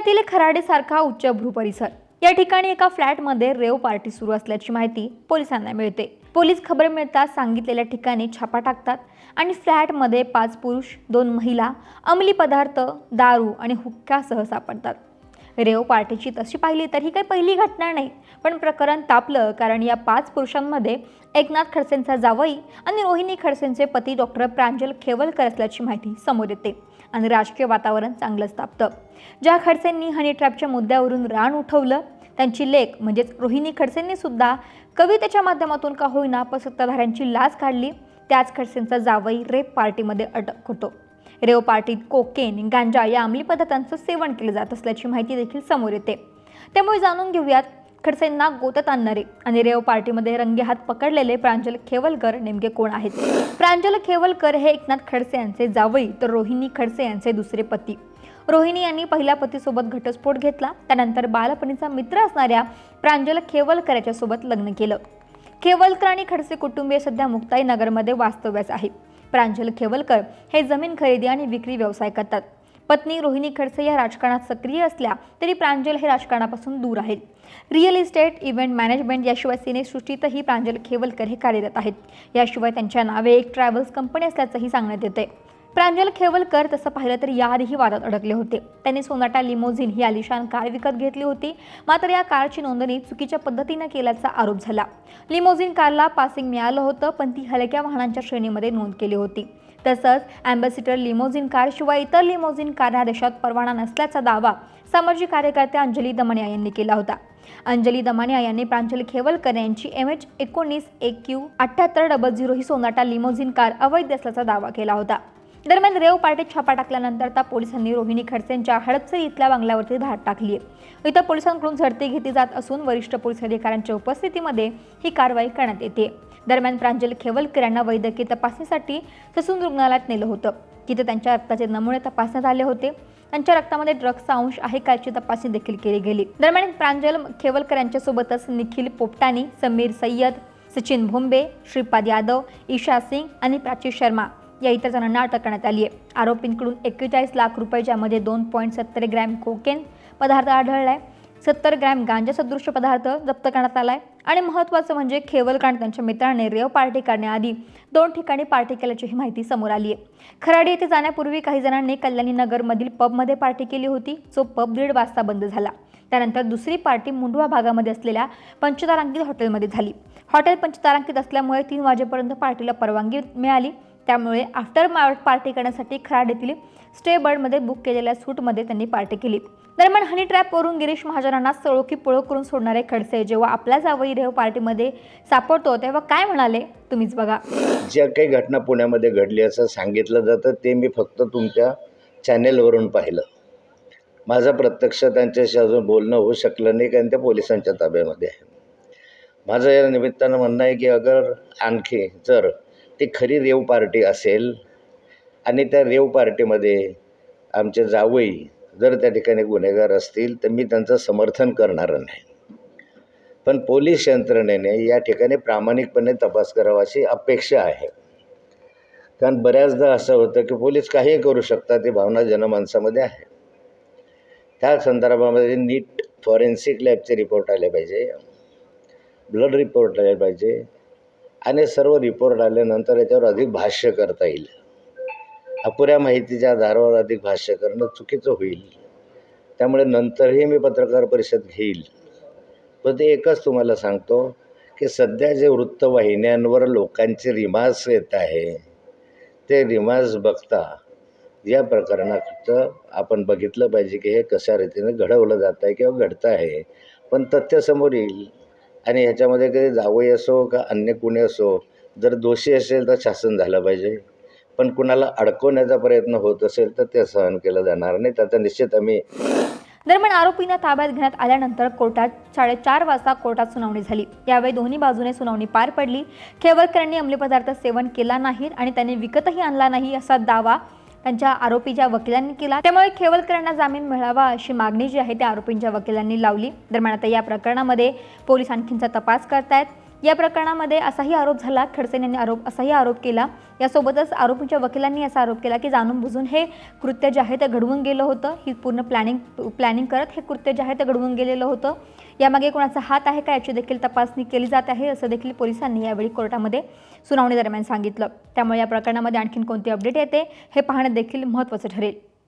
पुण्यातील खराडेसारखा उच्चभ्रू परिसर या ठिकाणी एका फ्लॅटमध्ये रेव पार्टी सुरू असल्याची माहिती पोलिसांना मिळते. पोलीस खबर मिळताच सांगितलेल्या ठिकाणी छापा टाकतात आणि फ्लॅटमध्ये पाच पुरुष दोन महिला अंमली पदार्थ दारू आणि हुक्क्यासह सापडतात. रेव पार्टीची तशी पाहिली तर ही काही पहिली घटना नाही पण प्रकरण तापलं कारण या पाच पुरुषांमध्ये एकनाथ खडसेंचा जावई आणि रोहिणी खडसेंचे पती डॉक्टर प्रांजल खेवलकर असल्याची माहिती समोर येते. आणि राजकीय वातावरण चांगलंच तापतं ज्या खडसेंनी हनी ट्रॅपच्या मुद्द्यावरून रान उठवलं त्यांची लेख म्हणजेच रोहिणी खडसेंनी सुद्धा कवितेच्या माध्यमातून का होईना पण सत्ताधाऱ्यांची लाच काढली त्याच खडसेंचा जावई रेप पार्टीमध्ये अटक होतो. रेव पार्टीत कोकेन गांजा या अंमली पदार्थांचं सेवन केलं जात असल्याची माहिती देखील समोर येते. त्यामुळे जाणून घेऊयात खडसेंना गोतत आणणारे आणि रेव पार्टीमध्ये रंगेहात पकडलेले प्रांजल खेवलकर नेमके कोण आहेत? प्रांजल खेवलकर हे एकनाथ खडसे यांचे जावई तर रोहिणी खडसे यांचे दुसरे पती. रोहिणी यांनी पहिल्या पतीसोबत घटस्फोट घेतला त्यानंतर बालपणीचा मित्र असणाऱ्या प्रांजल खेवलकर याच्यासोबत लग्न केलं. खेवलकर आणि खडसे कुटुंबीय सध्या मुक्ताई नगरमध्ये वास्तव्यास आहे प्रांजल खेवलकर हे जमीन खरेदी आणि विक्री व्यवसाय करतात. पत्नी रोहिणी खडसे या राजकारणात सक्रिय असल्या तरी प्रांजल हे राजकारणापासून दूर आहेत. रिअल इस्टेट इव्हेंट मॅनेजमेंट याशिवाय सिनेसृष्टीतही प्रांजल खेवलकर हे कार्यरत आहेत. याशिवाय त्यांच्या नावे एक ट्रॅव्हल्स कंपनी असल्याचंही सांगण्यात येते प्रांजल खेवलकर तसं पाहिलं तर याआधीही वादात अडकले होते. त्यांनी सोनाटा लिमोझिन ही आलिशान कार विकत घेतली होती. मात्र या कारची नोंदणी चुकीच्या पद्धतीनं केल्याचा आरोप झाला. लिमोझिन कारला पासिंग मिळालं होतं पण ती हलक्या वाहनांच्या श्रेणीमध्ये नोंद केली होती. तसंच अँबॅसिडर लिमोझिन कारशिवाय इतर लिमोझिन कारना देशात परवाना नसल्याचा दावा सामाजिक कार्यकर्त्या अंजली दमनिया यांनी केला होता. अंजली दमानिया यांनी प्रांजली खेवलकर यांची एम एच एकोणीस एक क्यू अठ्ठ्याहत्तर डबल झिरो ही सोनाटा लिमोझिन कार अवैध असल्याचा दावा केला होता. दरम्यान रेव पार्टीत छापा टाकल्यानंतर त्या पोलिसांनी रोहिणी खडसेंच्या हडपसर इथल्या बंगल्यावरती धाड टाकली आहे इथं पोलिसांकडून झडती घेतली जात असून वरिष्ठ पोलीस अधिकाऱ्यांच्या उपस्थितीमध्ये ही कारवाई करण्यात येते. दरम्यान प्रांजल खेवलकर यांना वैद्यकीय तपासणीसाठी ससून रुग्णालयात नेलं होतं. तिथे त्यांच्या रक्ताचे नमुने तपासण्यात आले होते. त्यांच्या रक्तामध्ये ड्रग्सचा अंश आहे का याची तपासणी देखील केली गेली. दरम्यान प्रांजल खेवलकर यांच्यासोबतच निखिल पोपटानी समीर सय्यद सचिन भोंबे श्रीपाद यादव ईशा सिंग आणि प्राची शर्मा या इतर जणांना अटक करण्यात आली आहे आरोपींकडून एक्केचाळीस लाख रुपये ज्यामध्ये दोन पॉईंट सत्तर ग्रॅम कोकेन पदार्थ आढळला आहे सत्तर ग्रॅम गांजा सदृश पदार्थ जप्त करण्यात आला आहे आणि महत्त्वाचं म्हणजे खेवलकर आणि त्यांच्या मित्राने रेव पार्टी करण्याआधी दोन ठिकाणी पार्टी केल्याचीही माहिती समोर आली आहे खराडी येथे जाण्यापूर्वी काही जणांनी कल्याणी नगरमधील पबमध्ये पार्टी केली होती. जो पब दीड वाजता बंद झाला. त्यानंतर दुसरी पार्टी मुंडवा भागामध्ये असलेल्या पंचतारांकित हॉटेलमध्ये झाली. हॉटेल पंचतारांकित असल्यामुळे तीन वाजेपर्यंत पार्टीला परवानगी मिळाली. त्यामुळे आफ्टर पार्टी करण्यासाठी खराड येथील स्टे बर्डमध्ये बुक केलेल्या सूटमध्ये त्यांनी पार्टी केली. दरम्यान हनी ट्रॅपवरून गिरीश महाजनांना सळोखी पळो करून सोडणारे खडसे जेव्हा आपल्या जावई रेव पार्टीमध्ये सापडतो तेव्हा काय म्हणाले? तुम्हीच बघा. ज्या काही घटना पुण्यामध्ये घडली असं सांगितलं जातं ते मी फक्त तुमच्या चॅनेलवरून पाहिलं. माझं प्रत्यक्ष त्यांच्याशी अजून बोलणं होऊ शकलं नाही कारण ते पोलिसांच्या ताब्यामध्ये आहे. माझं या निमित्तानं म्हणणं आहे की अगर आणखी जर ती खरी रेव पार्टी असेल आणि त्या रेव पार्टीमध्ये आमचे जावई जर त्या ठिकाणी गुन्हेगार असतील तर मी त्यांचं समर्थन करणार नाही. पण पोलीस यंत्रणेने या ठिकाणी प्रामाणिकपणे तपास करावा अशी अपेक्षा आहे. कारण बऱ्याचदा असं होतं की पोलीस काहीही करू शकतात ही भावना जनमानसामध्ये आहे. त्या संदर्भामध्ये नीट फॉरेन्सिक लॅबचे रिपोर्ट आले पाहिजे ब्लड रिपोर्ट आले पाहिजे आणि सर्व रिपोर्ट आल्यानंतर याच्यावर अधिक भाष्य करता येईल. अपुऱ्या माहितीच्या आधारावर अधिक भाष्य करणं चुकीचं होईल. त्यामुळे नंतरही मी पत्रकार परिषद घेईल. पण ते एकच तुम्हाला सांगतो की सध्या जे वृत्तवाहिन्यांवर लोकांचे रिमाज येत आहे ते रिमाज बघता या प्रकरणाचं आपण बघितलं पाहिजे की हे कशा रीतीने घडवलं जात आहे किंवा घडतं आहे. पण तथ्य समोर येईल. आणि ह्याच्यामध्ये कधी जावई असो का अन्य कुणी असो जर दोषी असेल तर शासन झालं पाहिजे. पण कुणाला अडकवण्याचा प्रयत्न होत असेल तर ते सहन केलं जाणार नाही. त्याचा निश्चित आम्ही दरम्यान आरोपींना ताब्यात घेण्यात आल्यानंतर कोर्टात साडेचार वाजता कोर्टात सुनावणी झाली. यावेळी दोन्ही बाजूने सुनावणी पार पडली. खेवरकरांनी अंमली पदार्थ सेवन केला नाही आणि त्यांनी विकतही आणला नाही असा दावा त्यांच्या आरोपीच्या वकिलांनी केला त्यामुळे खेवलकरांना जामीन मिळावा अशी मागणी जी आहे त्या आरोपींच्या वकिलांनी लावली. दरम्यान आता या प्रकरणामध्ये पोलीस आणखीनचा तपास करतायत. या प्रकरणामध्ये असाही आरोप झाला खडसेन यांनी आरोप असाही आरोप केला. यासोबतच आरोपींच्या वकिलांनी असा आरोप केला की जाणून बुजून हे कृत्य जे आहे ते घडवून गेलं होतं. ही पूर्ण प्लॅनिंग प्लॅनिंग करत हे कृत्य जे आहे ते घडवून गेलेलं होतं. यामागे कोणाचा हात आहे का याची देखील तपासणी केली जात आहे असं देखील पोलिसांनी यावेळी कोर्टामध्ये सुनावणी दरम्यान सांगितलं. त्यामुळे या प्रकरणामध्ये आणखीन कोणती अपडेट येते हे पाहणं देखील महत्त्वाचं ठरेल.